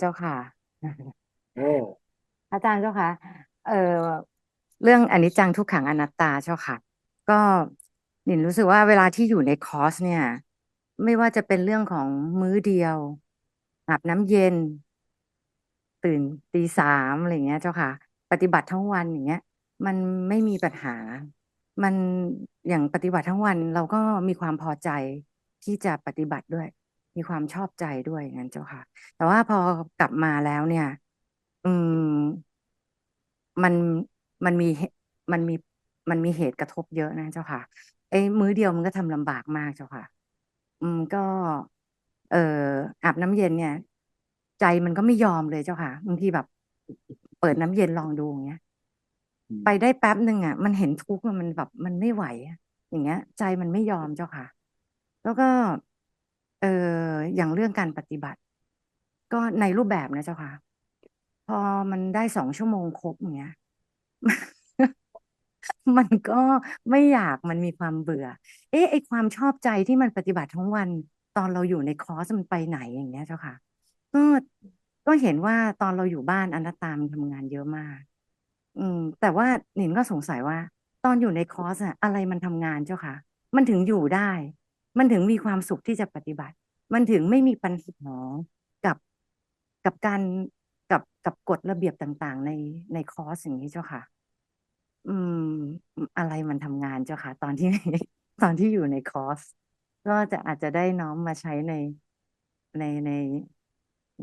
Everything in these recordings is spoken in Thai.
เจ้าค่ะ โอ้อาจารย์เจ้าค่ะ เอ่อเรื่องอนิจจังทุกขังอนัตตาเจ้าค่ะ ก็หนินรู้สึกว่าเวลาที่อยู่ในคอร์สเนี่ย ไม่ว่าจะเป็นเรื่องของมื้อเดียวอาบน้ำเย็น ตื่นตีสามอะไรอย่างเงี้ย เจ้าค่ะ ปฏิบัติทั้งวันอย่างเงี้ย มันไม่มีปัญหา มันอย่างปฏิบัติทั้งวันเราก็มีความพอใจที่จะปฏิบัติด้วย มีความชอบใจด้วยอย่างนั้นเจ้าค่ะ แต่ว่าพอกลับมาแล้วเนี่ย อืม มันมันมีเหมันมีมันมีเหตุกระทบเยอะนะเจ้าค่ะไอ้มื้อเดียวมันก็ทำลำบากมากเจ้าค่ะ อืมก็ เอ่ออาบน้ำเย็นเนี่ย ใจมันก็ไม่ยอมเลยเจ้าค่ะบางทีแบบ เปิดน้ำเย็นลองดูอย่างเงี้ยอืมไปได้แป๊บหนึ่งอะ มันเห็นทุกข์อะมันแบบ มันไม่ไหวอะอย่างเงี้ย ใจมันไม่ยอมเจ้าค่ะ แล้วก็ เอออย่างเรื่องการปฏิบัติ ก็ในรูปแบบนะเจ้าค่ะ พอมันได้สองชั่วโมงครบอย่างเงี้ย มันก็ไม่อยากมันมีความเบื่อ เอ๊ะไอความชอบใจที่มันปฏิบัติทั้งวัน ตอนเราอยู่ในคอร์สมันไปไหนอย่างเงี้ยเจ้าค่ะก็ก็เห็นว่าตอนเราอยู่บ้านอนัตตามันทำงานเยอะมาก อืม แต่ว่าหนิงก็สงสัยว่า ตอนอยู่ในคอร์สอะอะไรมันทำงานเจ้าค่ะ มันถึงอยู่ได้ มันถึงมีความสุขที่จะปฏิบัติ มันถึงไม่มีปัญหากับกับการกับกับกฎระเบียบต่างๆ ในในคอร์สอย่างนี้เจ้าค่ะ อืม อะไรมันทำงานเจ้าค่ะ ตอนที่ตอนที่อยู่ในคอร์สก็จะอาจจะได้น้อมมาใช้ในในใน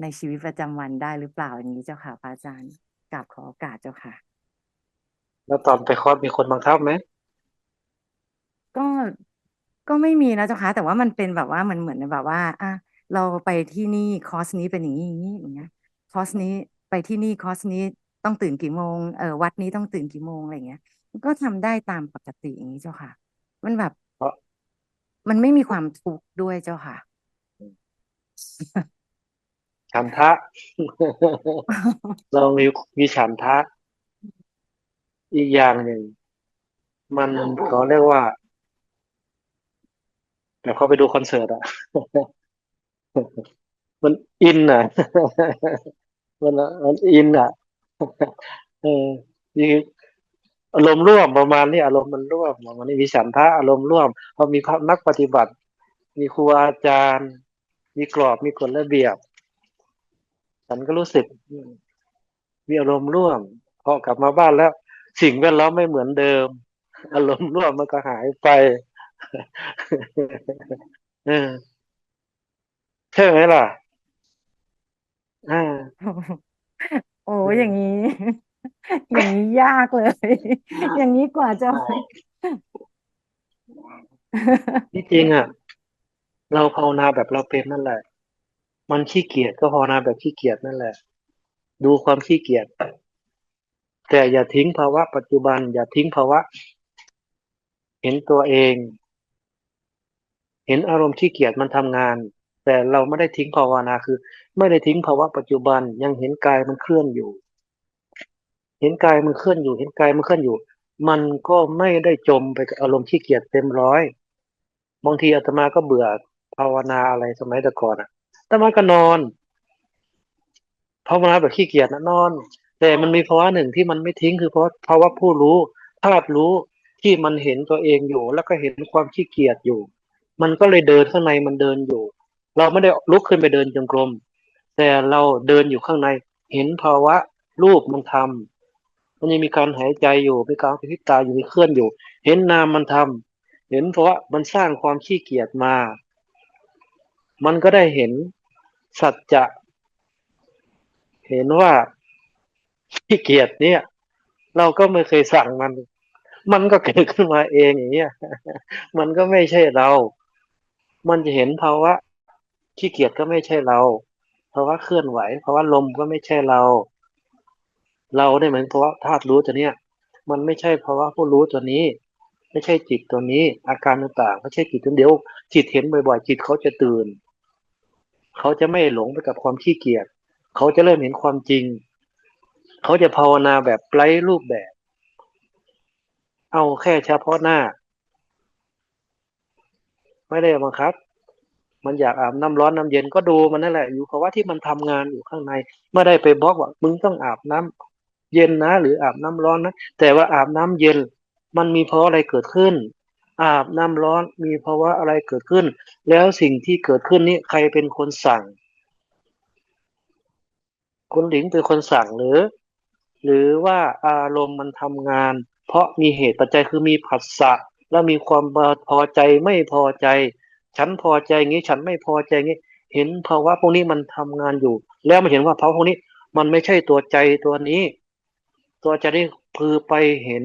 ในชีวิตประจำวันได้หรือเปล่าอย่างนี้เจ้าค่ะพระอาจารย์กราบขอโอกาสเจ้าค่ะ แล้วตอนไปคอร์สมีคนบังคับไหมก็ ก็ไม่มีนะเจ้าค่ะแต่ว่ามันเป็นแบบว่ามันเหมือนแบบว่าอะเราไปที่นี่คอร์สนี้เป็นอย่างนี้อย่างนี้อย่างเงี้ยคอร์สนี้ไปที่นี่คอร์สนี้ต้องตื่นกี่โมงเออวัดนี้ต้องตื่นกี่โมงอะไรเงี้ยมันก็ทำได้ตามปกติอย่างนี้เจ้าค่ะ มันแบบเพราะมันไม่มีความทุกข์ด้วยเจ้าค่ะฉันทะ เรามีมีฉันทะ อีกอย่างหนึ่ง มันเขาเรียกว่า แบบเขาไปดูคอนเสิร์ตอะมันอินอะมันมันอินอะเออมีอารมณ์ร่วมประมาณนี้อารมณ์มันร่วมมันนี้มีฉันทะอารมณ์ร่วมพอมีนักปฏิบัติ มีครูอาจารย์ มีกรอบมีกฎระเบียบ ฉันก็รู้สึก มีอารมณ์ร่วมพอกลับมาบ้านแล้ว สิ่งแวดล้อมไม่เหมือนเดิม อารมณ์ร่วมมันก็หายไป ใช่ไหมล่ะอ่าโอ้เอออย่างนี้ อย่างนี้ยากเลย อย่างนี้กว่าจะ ที่จริงอะ เราภาวนาแบบเราเป็นนั่นแหละ มันขี้เกียจก็ภาวนาแบบขี้เกียจนั่นแหละ ดูความขี้เกียจแต่อย่าทิ้งภาวะปัจจุบัน อย่าทิ้งภาวะ เห็นตัวเอง เห็นอารมณ์ขี้เกียจมันทำงาน แต่เราไม่ได้ทิ้งภาวนาคือ ไม่ได้ทิ้งภาวะปัจจุบันยังเห็นกายมันเคลื่อนอยู่ เห็นกายมันเคลื่อนอยู่ เห็นกายมันเคลื่อนอยู่ มันก็ไม่ได้จมไปกับอารมณ์ขี้เกียจเต็มร้อยบางทีอาตมาก็เบื่อภาวนาอะไรสมัยแต่ก่อนอะอาตมาก็นอนภาวนาแบบขี้เกียจนะนอน แต่มันมีภาวะหนึ่งที่มันไม่ทิ้งคือเพราะภาวะผู้รู้ธาตุรู้ที่มันเห็นตัวเองอยู่ แล้วก็เห็นความขี้เกียจอยู่ มันก็เลยเดินข้างในมันเดินอยู่ เราไม่ได้ลุกขึ้นไปเดินจงกรม แต่เราเดินอยู่ข้างใน เห็นภาวะรูปมันทำมันยังมีการหายใจอยู่มีการกระพริบตาอยู่มีเคลื่อนอยู่ เห็นนามมันทำเห็นเพราะว่ามันสร้างความขี้เกียจมา มันก็ได้เห็นสัจจะ เห็นว่าขี้เกียจเนี่ย เราก็ไม่เคยสั่งมัน มันก็เกิดขึ้นมาเองอย่างเงี้ย มันก็ไม่ใช่เรา มันจะเห็นภาวะขี้เกียจก็ไม่ใช่เราภาวะเคลื่อนไหวภาวะลมก็ไม่ใช่เรา เราได้เหมือนภาวะธาตุรู้ตัวเนี้ยมันไม่ใช่ภาวะผู้รู้ตัวนี้ ไม่ใช่จิตตัวนี้ อาการต่างๆไม่ใช่จิตตัวเดียว จิตเห็นบ่อยๆ จิตเขาจะตื่น เขาจะไม่หลงไปกับความขี้เกียจเขาจะเริ่มเห็นความจริง เขาจะภาวนาแบบไร้รูปแบบ เอาแค่เฉพาะหน้า ไม่ได้บังคับ มันอยากอาบน้ำร้อนน้ำเย็นก็ดูมันนั่นแหละ อยู่เพราะว่าที่มันทำงานอยู่ข้างใน ไม่ได้ไปบล็อกว่ามึงต้องอาบน้ำเย็นนะ หรืออาบน้ำร้อนนะแต่ว่าอาบน้ำเย็น มันมีเพราะอะไรเกิดขึ้น อาบน้ำร้อนมีเพราะว่าอะไรเกิดขึ้น แล้วสิ่งที่เกิดขึ้นนี้ใครเป็นคนสั่งคุณหลิงเป็นคนสั่งหรือ หรือว่าอารมณ์มันทำงาน เพราะมีเหตุปัจจัยคือมีผัสสะ แล้วมีความพอใจไม่พอใจ ฉันพอใจงี้ฉันไม่พอใจงี้ เห็นภาวะพวกนี้มันทำงานอยู่ แล้วมาเห็นว่าภาวะพวกนี้ มันไม่ใช่ตัวใจตัวนี้ ตัวใจนี่คือไปเห็น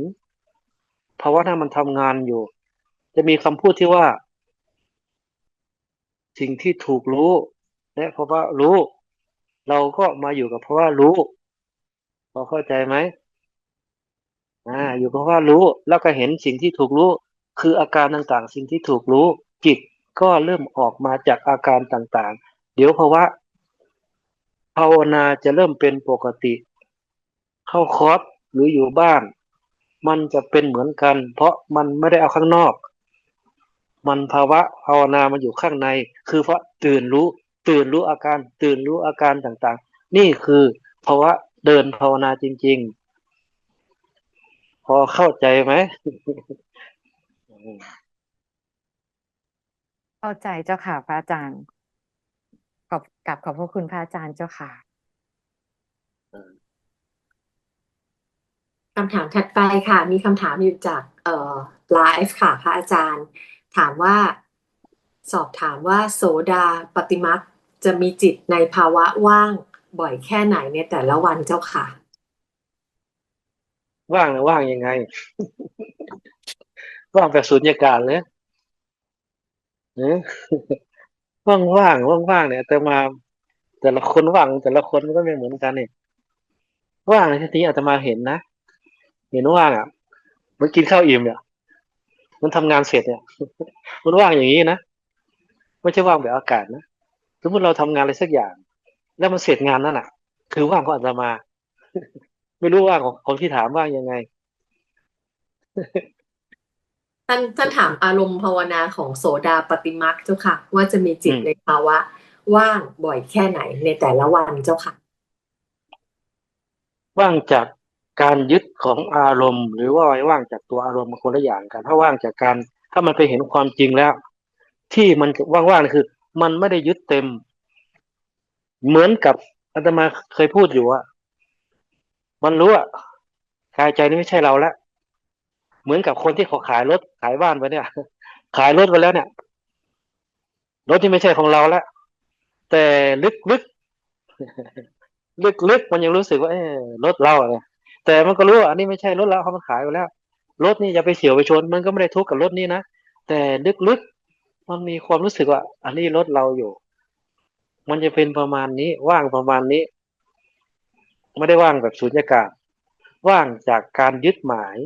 ภาวะนั้นมันทำงานอยู่ จะมีคำพูดที่ว่า สิ่งที่ถูกรู้และเพราะว่ารู้ เราก็มาอยู่กับเพราะว่ารู้พอเข้าใจไหมอ่าอยู่กับเพราะว่ารู้แล้วก็เห็นสิ่งที่ถูกรู้ คืออาการต่างๆ สิ่งที่ถูกรู้ จิตก็เริ่มออกมาจากอาการต่างๆ เดี๋ยวภาวะภาวนาจะเริ่มเป็นปกติ เข้าคอร์สหรืออยู่บ้าน มันจะเป็นเหมือนกัน เพราะมันไม่ได้เอาข้างนอก มันภาวะภาวนามันอยู่ข้างใน คือเพราะตื่นรู้ ตื่นรู้อาการ ตื่นรู้อาการต่างๆ นี่คือภาวะเดินภาวนาจริง ๆ พอเข้าใจไหม เข้าใจเจ้าค่ะ พระอาจารย์ ขอบกลับขอบพระคุณพระอาจารย์เจ้าค่ะคำถามถัดไปค่ะ มีคำถามอยู่จากเอ่อไลฟ์ค่ะ พระอาจารย์ ถามว่าสอบถามว่าโสดาปฏิมักจะมีจิตในภาวะว่างบ่อยแค่ไหนในแต่ละวันเจ้าค่ะ ว่างนะว่างยังไง ว่างแบบสุญญากาศเลยเนอะว่างว่างว่างว่างๆเนี่ยแต่มา แต่ละคนว่างแต่ละคนมันก็ไม่เหมือนกันเนี่ยว่างในที่นี้อาตมาเห็นนะเห็นว่างอะ มันกินข้าวอิ่มเนี่ยมันทำงานเสร็จเนี่ยมันว่างอย่างนี้นะไม่ใช่ว่างแบบอากาศนะสมมติเราทำงานอะไรสักอย่าง แล้วมันเสร็จงานนั่นอะ คือว่างของอาตมา ไม่รู้ว่างของคนที่ถามว่างยังไง ท่านท่านถามอารมณ์ภาวนาของโสดาปฏิมักเจ้าค่ะ ว่าจะมีจิตในภาวะ ว่างบ่อยแค่ไหนในแต่ละวันเจ้าค่ะ ว่างจากการยึดของอารมณ์ หรือว่าว่างจากตัวอารมณ์มันคนละอย่างกันถ้าว่างจากการ ถ้ามันไปเห็นความจริงแล้ว ที่มันว่างๆคือ มันไม่ได้ยึดเต็ม เหมือนกับอาตมาเคยพูดอยู่ว่ามันรู้อะกายใจนี่ไม่ใช่เราแล้ว เหมือนกับคนที่เขาขายรถขายบ้านไปเนี่ย ขายรถไปแล้วเนี่ย รถที่ไม่ใช่ของเราแล้ว แต่ลึกๆลึกๆมันยังรู้สึกว่าเออรถเราเนี่ยแต่มันก็รู้ว่าอันนี้ไม่ใช่รถเราเขามันขายไปแล้ว รถนี่อย่าไปเฉียวไปชน มันก็ไม่ได้ทุกข์กับรถนี้นะแต่ลึกๆมันมีความรู้สึกว่า อันนี้รถเราอยู่ มันจะเป็นประมาณนี้ ว่างประมาณนี้ ไม่ได้ว่างแบบสุญญากาศ ว่างจากการยึดหมาย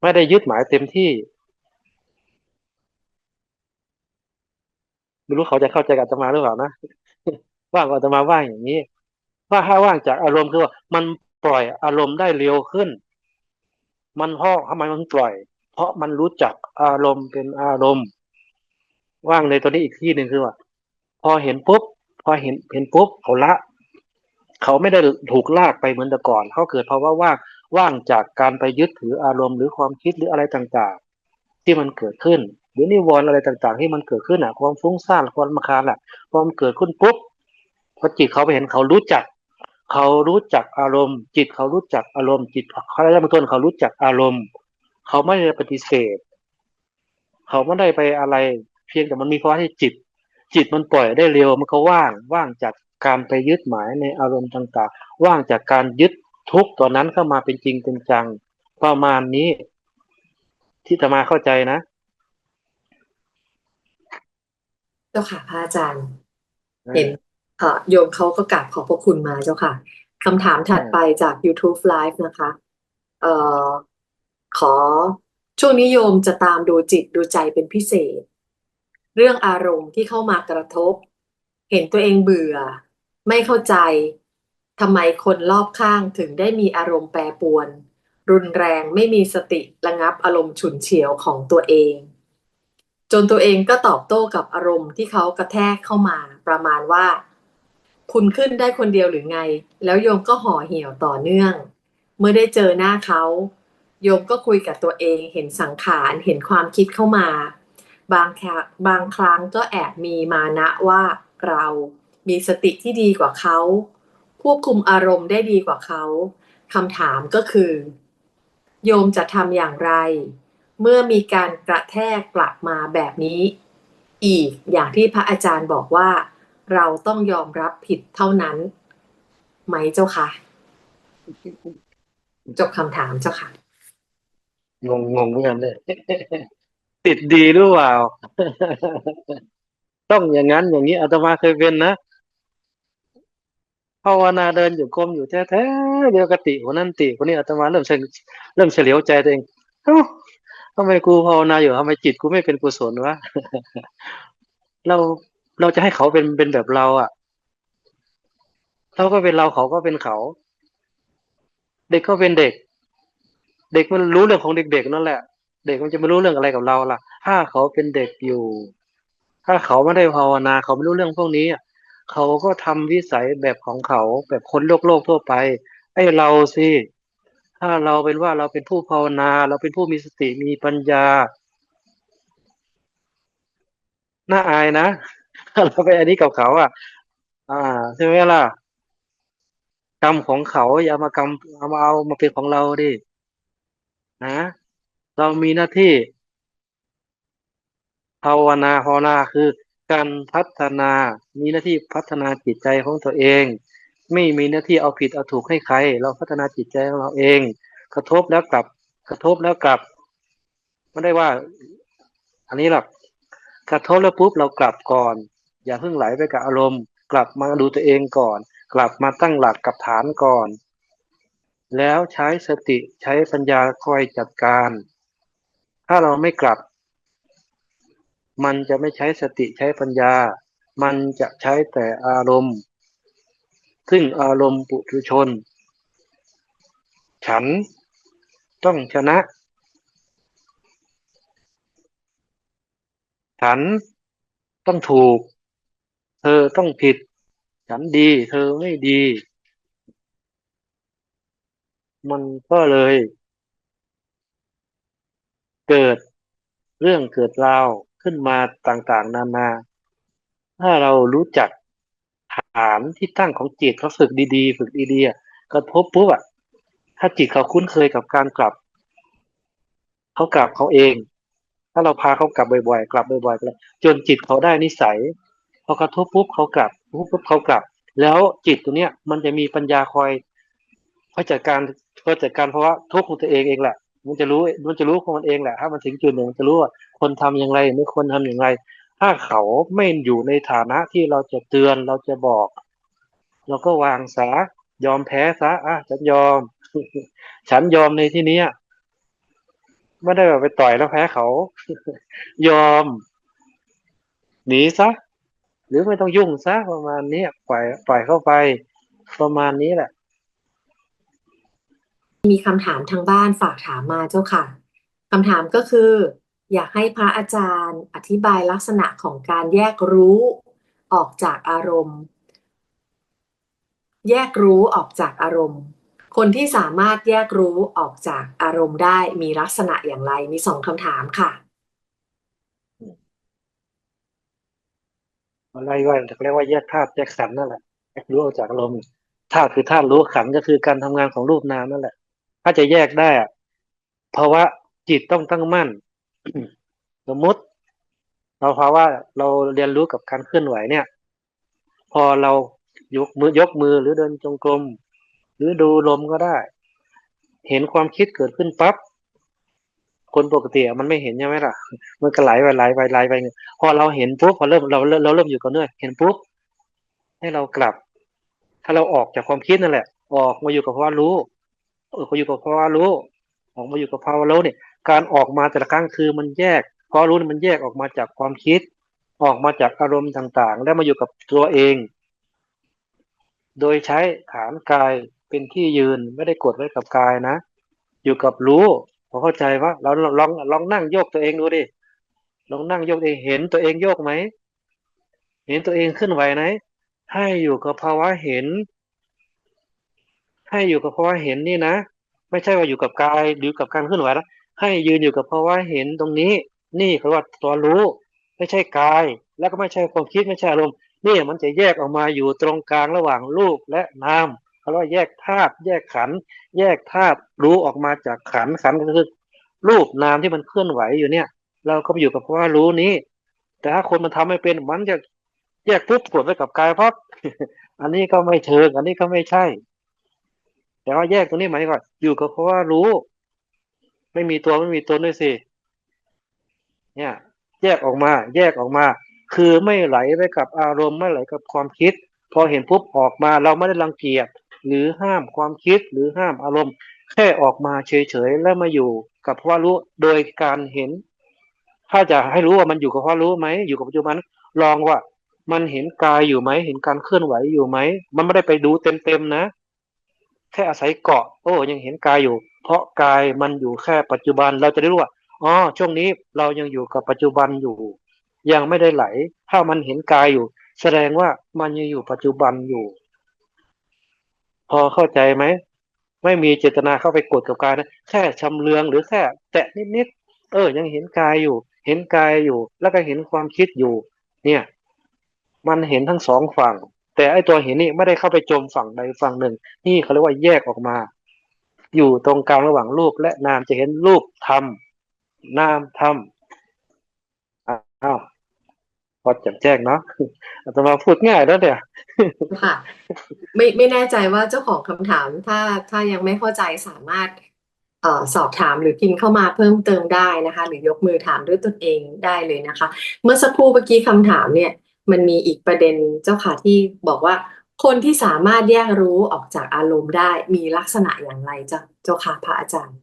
ไม่ได้ยึดหมายเต็มที่ ไม่รู้เขาจะเข้าใจกับอาตมาหรือเปล่านะว่างกับอาตมาว่างอย่างนี้ ว่าถ้าว่างจากอารมณ์คือว่ามันปล่อยอารมณ์ได้เร็วขึ้น มันเพราะทำไมมันปล่อย เพราะมันรู้จักอารมณ์เป็นอารมณ์ ว่างในตัวนี้อีกที่หนึ่งคือว่า พอเห็นปุ๊บพอเห็นเห็นปุ๊บเขาละ เขาไม่ได้ถูกลากไปเหมือนแต่ก่อน เขาเกิดภาวะว่าง ว่างจากการไปยึดถืออารมณ์หรือความคิดหรืออะไรต่างๆ ที่มันเกิดขึ้นหรือนิวรณ์อะไรต่างๆ ที่มันเกิดขึ้นอะ ความฟุ้งซ่านความรำคาญอะพอมันเกิดขึ้นปุ๊บพอจิตเขาไปเห็นเขารู้จัก เขารู้จักอารมณ์ จิตเขารู้จักอารมณ์จิตเขาได้มต้นเขารู้จักอารมณ์ เขาไม่ได้ปฏิเสธ เขาไม่ได้ไปอะไร เพียงแต่มันมีภาะที่จิต จิตมันปล่อยได้เร็วมันก็ว่างว่างจากการไปยึดหมายในอารมณ์ต่างๆ ว่างจากการยึด ทุกข์ตัวนั้นเข้ามาเป็นจริงเป็นจัง ประมาณนี้ ที่จะมาเข้าใจนะเจ้าค่ะพระอาจารย์เห็นเอ่อโยมเขาก็กราบขอบพระคุณมาเจ้าค่ะคำถามถัดไปจาก YouTube Live นะคะ เอ่อขอช่วงนี้โยมจะตามดูจิตดูใจเป็นพิเศษ เรื่องอารมณ์ที่เข้ามากระทบ เห็นตัวเองเบื่อ ไม่เข้าใจ ทำไมคนรอบข้างถึงได้มีอารมณ์แปรปรวน รุนแรงไม่มีสติระงับอารมณ์ฉุนเฉียวของตัวเอง จนตัวเองก็ตอบโต้กับอารมณ์ที่เขากระแทกเข้ามาประมาณว่า คุณขึ้นได้คนเดียวหรือไง แล้วโยมก็ห่อเหี่ยวต่อเนื่อง เมื่อได้เจอหน้าเขา โยมก็คุยกับตัวเองเห็นสังขารเห็นความคิดเข้ามา บางครั้งบางครั้งก็แอบมีมานะว่าเรามีสติที่ดีกว่าเขา ควบคุมอารมณ์ได้ดีกว่าเขาคำถามก็คือ โยมจะทำอย่างไร เมื่อมีการกระแทกกลับมาแบบนี้ อีกอย่างที่พระอาจารย์บอกว่า เราต้องยอมรับผิดเท่านั้น ไหมเจ้าค่ะ จบคำถามเจ้าค่ะ งงงงเหมือนกันเลยติดดีหรือเปล่า ต้องอย่างนั้นอย่างนี้อาตมาเคยเป็นนะ ภาวนาเดินอยู่กรมอยู่แท้ๆเดียวกติคนนั้นติคนนี้อาตมาเริ่มเฉเริ่มเฉลียวใจตัวเองเอ้าทำไมกูภาวนาอยู่ทำไมจิตกูไม่เป็นกุศลวะเราเราจะให้เขาเป็นเป็นแบบเราอะเราก็เป็นเราเขาก็เป็นเขา เด็กก็เป็นเด็ก เด็กมันรู้เรื่องของเด็กๆนั่นแหละ เด็กมันจะไม่รู้เรื่องอะไรกับเราล่ะ ถ้าเขาเป็นเด็กอยู่ ถ้าเขาไม่ได้ภาวนา เขาไม่รู้เรื่องพวกนี้อะ เขาก็ทำวิสัยแบบของเขาแบบคนโลกโลกทั่วไป ไอ้เราสิถ้าเราเป็นว่าเราเป็นผู้ภาวนา เราเป็นผู้มีสติมีปัญญาน่าอายนะเราไปอันนี้กับเขาอะ อ่าใช่ไหมล่ะกรรมของเขาอย่าเอามากรรมเอามาเอามาเป็นของเราดินะเรามีหน้าที่ภาวนาภาวนาคือ การพัฒนา มีหน้าที่พัฒนาจิตใจของตัวเอง ไม่มีหน้าที่เอาผิดเอาถูกให้ใคร เราพัฒนาจิตใจของเราเอง กระทบแล้วกลับ กระทบแล้วกลับไม่ได้ว่า อันนี้หรอกกระทบแล้วปุ๊บเรากลับก่อน อย่าเพิ่งไหลไปกับอารมณ์ กลับมาดูตัวเองก่อน กลับมาตั้งหลักกับฐานก่อน แล้วใช้สติใช้ปัญญาคอยจัดการ ถ้าเราไม่กลับ มันจะไม่ใช้สติใช้ปัญญา มันจะใช้แต่อารมณ์ ซึ่งอารมณ์ปุถุชน ฉันต้องชนะ ฉันต้องถูก เธอต้องผิด ฉันดี เธอไม่ดี มันก็เลยเกิดเรื่องเกิดราว ขึ้นมาต่างๆ นานา ถ้าเรารู้จักฐานที่ตั้งของจิตเขาฝึกดีๆ ฝึกดีๆกระทบปุ๊บอะถ้าจิตเขาคุ้นเคยกับการกลับเขากลับเขาเอง ถ้าเราพาเขากลับบ่อยๆ กลับบ่อยๆกลับจนจิตเขาได้นิสัยพอกระทบปุ๊บเขากลับปุ๊บปุ๊บเขากลับ แล้วจิตตัวเนี้ยมันจะมีปัญญาคอยคอยจัดการคอยจัดการเพราะว่าทุกข์ของตัวเองเองแหละ มันจะรู้มันจะรู้ของมันเองแหละถ้ามันถึงจุดหนึ่งมันจะรู้ว่าคนทำอย่างไรไม่ควรทำอย่างไร ถ้าเขาไม่อยู่ในฐานะที่เราจะเตือนเราจะบอก เราก็วางซะยอมแพ้ซะอะฉันยอม ฉันยอมในที่นี้ไม่ได้แบบไปต่อยแล้วแพ้เขา ยอม หนีซะหรือไม่ต้องยุ่งซะประมาณนี้ปล่อยปล่อยเข้าไป ประมาณนี้แหละ มีคำถามทางบ้านฝากถามมาเจ้าค่ะคำถามก็คือ อยากให้พระอาจารย์อธิบายลักษณะของการแยกรู้ออกจากอารมณ์ แยกรู้ออกจากอารมณ์ คนที่สามารถแยกรู้ออกจากอารมณ์ได้มีลักษณะอย่างไรมีสองคำถามค่ะอะไรว่าเรียกว่าแยกธาตุแยกขันนั่นแหละแยกรู้ออกจากอารมณ์ธาตุคือธาตุรู้ขันก็คือการทำงานของรูปนามนั่นแหละ ถ้าจะแยกได้อะเพราะว่าจิตต้องตั้งมั่น สมมติเราภาวะเราเรียนรู้กับการเคลื่อนไหวเนี่ย พอเรายกมือยกมือหรือเดินจงกรมหรือดูลมก็ได้ เห็นความคิดเกิดขึ้นปั๊บคนปกติมันไม่เห็นใช่ไหมล่ะ มันก็ไหลไปไหลไปไหลไปพอเราเห็นปุ๊บพอเริ่มเราเราเริ่มอยู่กับเนื้อเห็นปุ๊บให้เรากลับ ถ้าเราออกจากความคิดนั่นแหละ ออกมาอยู่กับภาวะรู้ เออมาอยู่กับภาวะรู้ ออกมาอยู่กับภาวะรู้เนี่ย การออกมาแต่ละครั้งคือมันแยกภาวะรู้มันแยกออกมาจากความคิด ออกมาจากอารมณ์ต่างๆ แล้วมาอยู่กับตัวเอง โดยใช้ฐานกายเป็นที่ยืนไม่ได้กดไว้กับกายนะ อยู่กับรู้พอเข้าใจว่าเราลองลองนั่งโยกตัวเองดูดิลองนั่งโยกเองเห็นตัวเองโยกไหมเห็นตัวเองเคลื่อนไหวไหมให้อยู่กับภาวะเห็น ให้อยู่กับภาวะเห็นนี่นะ ไม่ใช่ว่าอยู่กับกายหรือกับการเคลื่อนไหวนะให้ยืนอยู่กับภาวะเห็นตรงนี้ นี่คือว่าตัวรู้ ไม่ใช่กาย แล้วก็ไม่ใช่ความคิดไม่ใช่อารมณ์นี่มันจะแยกออกมาอยู่ตรงกลางระหว่างรูปและนามเขาเรียกว่าแยกธาตุแยกขัน แยกธาตุรู้ออกมาจากขันขันก็คือ รูปนามที่มันเคลื่อนไหวอยู่เนี่ย เราก็ไปอยู่กับภาวะรู้นี้ แต่ถ้าคนมันทำไม่เป็นมันจะแยกปุ๊บกดไว้กับกายปั๊บอันนี้ก็ไม่เชิง อันนี้ก็ไม่ใช่ แต่ว่าแยกตรงนี้หมายถึงว่าอยู่กับเพราะว่ารู้ ไม่มีตัวไม่มีตนด้วยสิเนี่ย แยกออกมา แยกออกมา คือไม่ไหลไปกับอารมณ์ไม่ไหลกับความคิด พอเห็นปุ๊บออกมาเราไม่ได้รังเกียจหรือห้ามความคิดหรือห้ามอารมณ์ แค่ออกมาเฉยๆแล้วมาอยู่กับเพราะว่ารู้โดยการเห็น ถ้าจะให้รู้ว่ามันอยู่กับเพราะรู้ไหมอยู่กับปัจจุบันลองว่า มันเห็นกายอยู่ไหมเห็นการเคลื่อนไหวอยู่ไหมมันไม่ได้ไปดูเต็มๆนะ แค่อาศัยเกาะ โอ้ ยังเห็นกายอยู่ เพราะกายมันอยู่แค่ปัจจุบันเราจะได้รู้ว่าอ๋อช่วงนี้เรายังอยู่กับปัจจุบันอยู่ ยังไม่ได้ไหล ถ้ามันเห็นกายอยู่ แสดงว่ามันยังอยู่ปัจจุบันอยู่ พอเข้าใจไหมไม่มีเจตนาเข้าไปกดกับกายนะแค่ชำเลืองหรือแค่ แตะนิดๆเออ ยังเห็นกายอยู่ เห็นกายอยู่ แล้วก็เห็นความคิดอยู่ เนี่ย มันเห็นทั้งสองฝั่ง แต่ไอตัวเห็นนี่ไม่ได้เข้าไปจมฝั่งใดฝั่งหนึ่ง นี่เขาเรียกว่าแยกออกมา อยู่ตรงกลางระหว่างรูปและนามจะเห็นรูปธรรมนามธรรมอ้าวพอจ่มแจ้งเนาะอาตมาพูดง่ายแล้วเนี่ยค่ะ ไม่ไม่แน่ใจว่าเจ้าของคำถามถ้าถ้ายังไม่เข้าใจสามารถเออสอบถามหรือพิมพ์เข้ามาเพิ่มเติมได้นะคะ หรือยกมือถามด้วยตนเองได้เลยนะคะ เมื่อสักครู่เมื่อกี้คำถามเนี่ย มันมีอีกประเด็นเจ้าค่ะที่บอกว่า คนที่สามารถแยกรู้ออกจากอารมณ์ได้มีลักษณะอย่างไรเจ้าเจ้าค่ะพระอาจารย์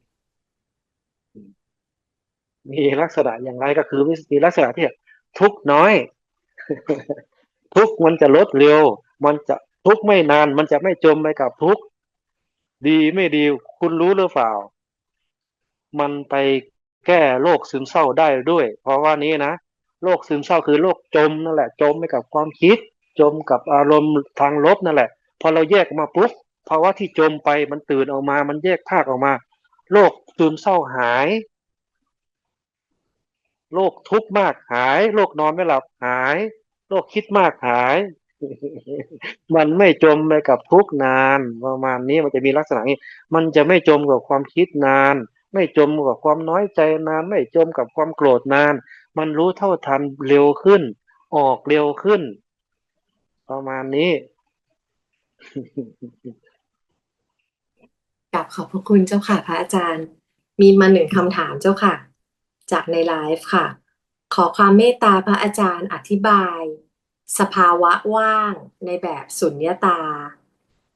มีลักษณะอย่างไรก็คือมีลักษณะที่ทุกน้อย ทุกมันจะลดเร็ว มันจะทุกไม่นาน มันจะไม่จมไปกับทุกดีไม่ดีคุณรู้หรือเปล่า มันไปแก้โรคซึมเศร้าได้ด้วย เพราะว่านี้นะ โรคซึมเศร้าคือโรคจมนั่นแหละ จมไปกับความคิด จมกับอารมณ์ทางลบนั่นแหละ พอเราแยกออกมาปุ๊บภาวะที่จมไปมันตื่นออกมา มันแยกธาตุออกมาโรคซึมเศร้าหายโรคทุกข์มากหายโรคนอนไม่หลับหายโรคคิดมากหาย มันไม่จมไปกับทุกข์นานประมาณนี้มันจะมีลักษณะนี้ มันจะไม่จมกับความคิดนาน ไม่จมกับความน้อยใจนาน ไม่จมกับความโกรธนาน มันรู้เท่าทันเร็วขึ้น ออกเร็วขึ้น ประมาณนี้กราบขอบพระคุณเจ้าค่ะพระอาจารย์ มีมาหนึ่งคำถามเจ้าค่ะ จากในไลฟ์ค่ะ ขอความเมตตาพระอาจารย์อธิบาย สภาวะว่างในแบบสุญญตา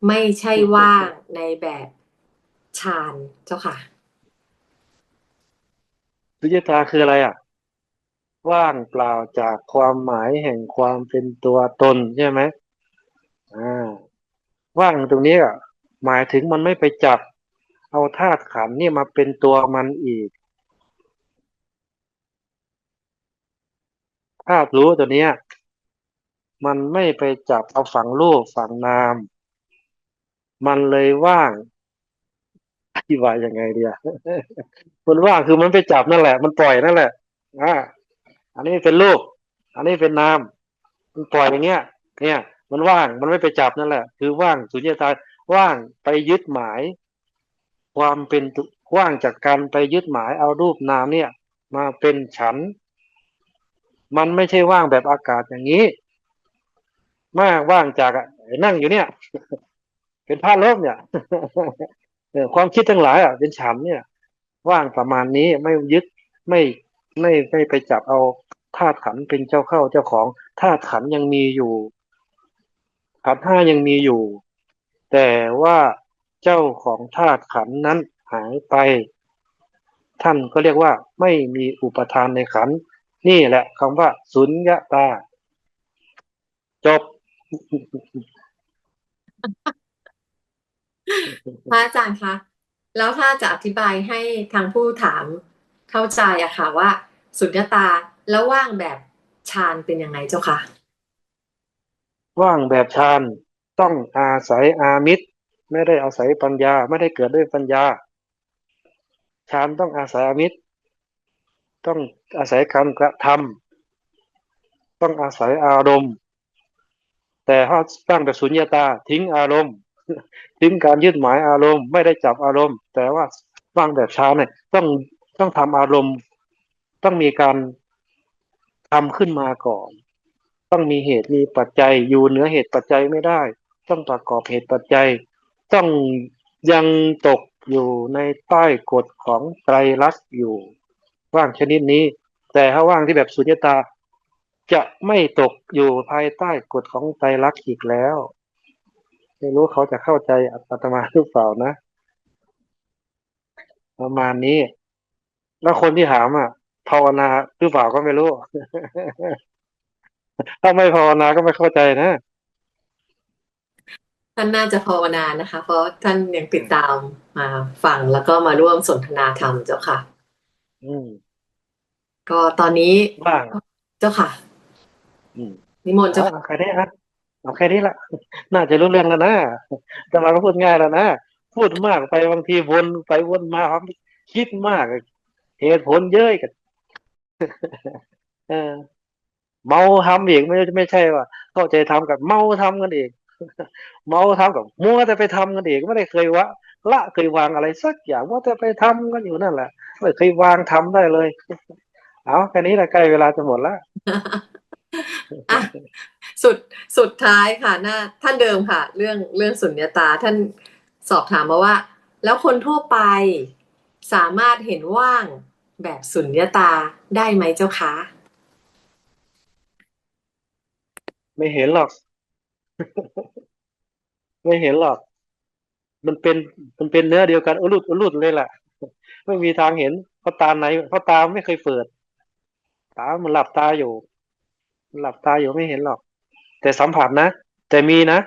ไม่ใช่ว่างในแบบฌานเจ้าค่ะสุญญตาคืออะไรอะ ว่างเปล่าจากความหมายแห่งความเป็นตัวตนใช่ไหมอ่าว่างตรงนี้อะหมายถึงมันไม่ไปจับ เอาธาตุขันนี่มาเป็นตัวมันอีกธาตุรู้ตัวเนี้ย มันไม่ไปจับเอาฝังรูปฝังนาม มันเลยว่างอธิบายยังไงเดีอะมันว่างคือมันไปจับนั่นแหละ มันปล่อยนั่นแหละอ่า อันนี้เป็นรูป อันนี้เป็นนามมันปล่อยอย่างเงี้ย เนี่ย มันว่างมันไม่ไปจับนั่นแหละ คือว่างสุญญตาว่างไปยึดหมาย ความเป็นตุว่างจากการไปยึดหมายเอารูปนามเนี่ย มาเป็นฉัน มันไม่ใช่ว่างแบบอากาศอย่างนี้ มากว่างจากนั่งอยู่เนี่ย เป็นผ้าลบเนี่ยความคิดทั้งหลายอะเป็นฉันเนี่ย ว่างประมาณนี้ไม่ยึดไม่ ไม่ไม่ไปจับเอาธาตุขันเป็นเจ้าเข้าเจ้าของธาตุขันยังมีอยู่ขันห้ายังมีอยู่ แต่ว่าเจ้าของธาตุขันนั้นหายไป ท่านก็เรียกว่าไม่มีอุปทานในขัน นี่แหละคำว่า สุญญตา จบพระอาจารย์คะ แล้วถ้าจะอธิบายให้ทางผู้ถาม เข้าใจอะค่ะว่า สุญญตาแล้วว่างแบบฌานเป็นยังไงเจ้าค่ะว่างแบบฌานต้องอาศัยอามิตร ไม่ได้อาศัยปัญญา ไม่ได้เกิดด้วยปัญญาฌานต้องอาศัยอามิตร ต้องอาศัยการกระทำต้องอาศัยอารมณ์ แต่ถ้าตั้งแบบสุญญาตาทิ้งอารมณ์ ทิ้งการยึดหมายอารมณ์ ไม่ได้จับอารมณ์ แต่ว่าว่างแบบฌานเนี่ยต้อง ต้องทำอารมณ์ ต้องมีการทำขึ้นมาก่อน ต้องมีเหตุมีปัจจัยอยู่เหนือเหตุปัจจัยไม่ได้ ต้องประกอบเหตุปัจจัย ต้องยังตกอยู่ในใต้กฎของไตรลักษณ์อยู่ ว่างชนิดนี้ แต่ถ้าว่างที่แบบสุญญตา จะไม่ตกอยู่ภายใต้กฎของไตรลักษณ์อีกแล้ว ไม่รู้เขาจะเข้าใจอาตมาหรือเปล่านะ ประมาณนี้ แล้วคนที่ถามอะภาวนาหรือเปล่าก็ไม่รู้ ถ้าไม่ภาวนาก็ไม่เข้าใจนะท่านน่าจะภาวนานะคะ เพราะท่านยังติดตามมาฟังแล้วก็มาร่วมสนทนาธรรมเจ้าค่ะ อืมก็ตอนนี้ว่างเจ้าค่ะ อืมนิมนต์เจ้าเอาค่ะเอาแค่นี้นะเอาแค่นี้ละน่าจะรู้เรื่องแล้วนะแต่มาก็พูดง่ายแล้วนะพูดมากไปบางทีวนไปวนมาครับคิดมาก เหตุผลเยอะกันเออ เมาทำอีกไม่ไม่ใช่ว่าเข้าใจทำกับเมาทำกันเองเมาทำกับมัวแต่ไปทำกันเองไม่ได้เคยวะละเคยวางอะไรสักอย่างมัวแต่ไปทำกันอยู่นั่นแหละไม่เคยวางทำได้เลย เอาแค่นี้ละใกล้เวลาจะหมดละสุดสุดท้ายค่ะหน้าท่านเดิมค่ะ เรื่องเรื่องสุญญตาท่านสอบถามมาว่า แล้วคนทั่วไปสามารถเห็นว่าง แบบสุญญตาได้ไหมเจ้าคะ ไม่เห็นหรอก ไม่เห็นหรอก มันเป็นมันเป็นเนื้อเดียวกันอุลุดอุลุดเลยแหละไม่มีทางเห็นเพราะตาไหนเพราะตาไม่เคยเปิด ตามันหลับตาอยู่ หลับตาอยู่ไม่เห็นหรอก แต่สัมผัสนะ แต่มีนะ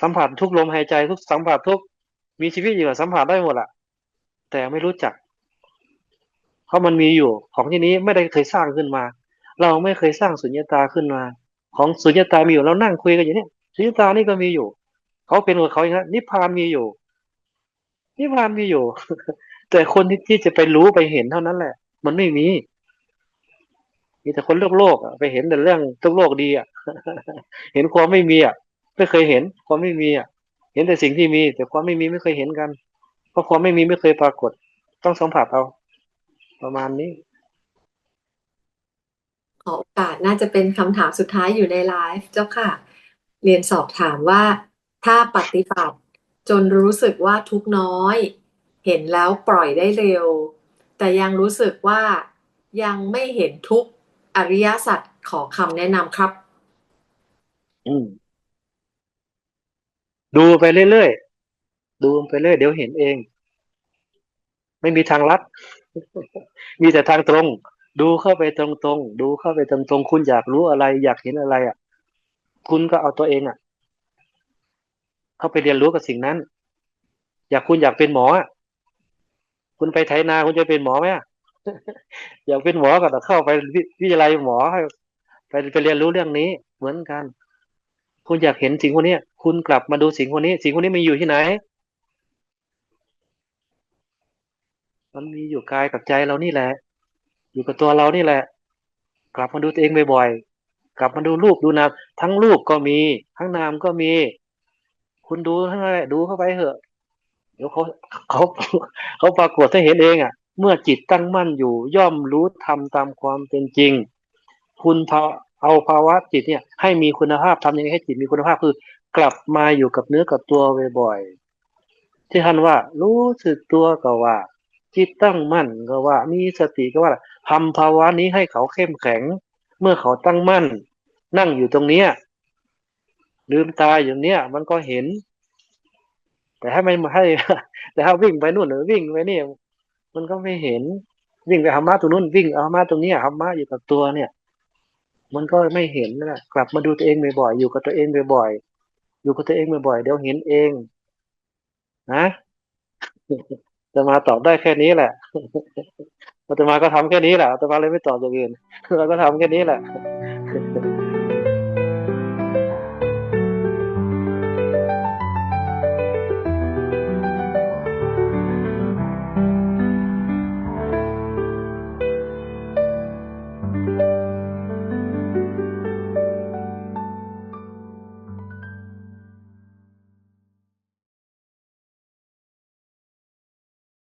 สัมผัสทุกลมหายใจทุกสัมผัสทุกมีชีวิตอยู่สัมผัสได้หมดอะแต่ไม่รู้จัก เพราะมันมีอยู่ของที่นี้ไม่ได้เคยสร้างขึ้นมา เราไม่เคยสร้างสุญญตาขึ้นมา ของสุญญตามีอยู่เรานั่งคุยกันอยู่เนี่ยสุญญตานี่ก็มีอยู่เขาเป็นของเขาอย่างนั้นนิพพานมีอยู่ นิพพานมีอยู่ แต่คนที่ที่จะไปรู้ไปเห็นเท่านั้นแหละ มันไม่มีมีแต่คนโลกโลกอะไปเห็นแต่เรื่องโลกโลกดีอะเห็นความไม่มีอะไม่เคยเห็นความไม่มีอะเห็นแต่สิ่งที่มี แต่ความไม่มีไม่เคยเห็นกัน เพราะความไม่มีไม่เคยปรากฏ ต้องสัมผัสเอา ประมาณนี้ ขอโอกาสน่าจะเป็นคำถามสุดท้ายอยู่ในไลฟ์เจ้าค่ะ เรียนสอบถามว่าถ้าปฏิบัติจนรู้สึกว่าทุกข์น้อย เห็นแล้วปล่อยได้เร็ว แต่ยังรู้สึกว่ายังไม่เห็นทุกข์อริยสัจขอคำแนะนำครับ อืม ดูไปเรื่อยๆ ดูไปเรื่อยเดี๋ยวเห็นเอง ไม่มีทางลัด มีแต่ทางตรง ดูเข้าไปตรงๆดูเข้าไปตรงๆคุณอยากรู้อะไร อยากเห็นอะไรอะ คุณก็เอาตัวเองอะ เข้าไปเรียนรู้กับสิ่งนั้น อยากคุณอยากเป็นหมอคุณไปไถนาคุณจะเป็นหมอไหมอยากเป็นหมอก็ต้องเข้าไปวิวิทยาลัยหมอให้ไปไปเรียนรู้เรื่องนี้ เหมือนกัน คุณอยากเห็นสิ่งพวกนี้คุณกลับมาดูสิ่งพวกนี้ สิ่งพวกนี้มันอยู่ที่ไหน มันมีอยู่กายกับใจเรานี่แหละ อยู่กับตัวเรานี่แหละ กลับมาดูตัวเองบ่อยๆกลับมาดูรูปดูนามทั้งรูปก็มีทั้งนามก็มี คุณดูทั้งนั้นแหละดูเข้าไปเถอะ เดี๋ยวเขาเขาเขาปรากฏให้เห็นเองอะ เมื่อจิตตั้งมั่นอยู่ ย่อมรู้ธรรมตามความเป็นจริง คุณพาเอาภาวะจิตเนี่ย ให้มีคุณภาพทำยังไงให้จิตมีคุณภาพคือกลับมาอยู่กับเนื้อกับตัวบ่อยๆที่ท่านว่า รู้สึกตัวก็ว่า จิตตั้งมั่นก็ว่า มีสติก็ว่าทำภาวะนี้ให้เขาเข้มแข็ง เมื่อเขาตั้งมั่น นั่งอยู่ตรงเนี้ยลืมตาอย่างเนี้ยมันก็เห็น แต่ถ้าไม่มาให้ แต่ถ้าวิ่งไปนู่นหรือวิ่งไปนี่มันก็ไม่เห็น วิ่งไปธรรมะตรงนู้นวิ่งเอาธรรมะตรงเนี้ยธรรมะอยู่กับตัวเนี่ย มันก็ไม่เห็นนะกลับมาดูตัวเองบ่อยๆอยู่กับตัวเองบ่อยๆอยู่กับตัวเองบ่อยๆเดี๋ยวเห็นเองนะ จะมาตอบได้แค่นี้แหละอาตมาก็ทำแค่นี้แหละอาตมาเลยไม่ตอบอย่างอื่นเราก็ทำแค่นี้แหละ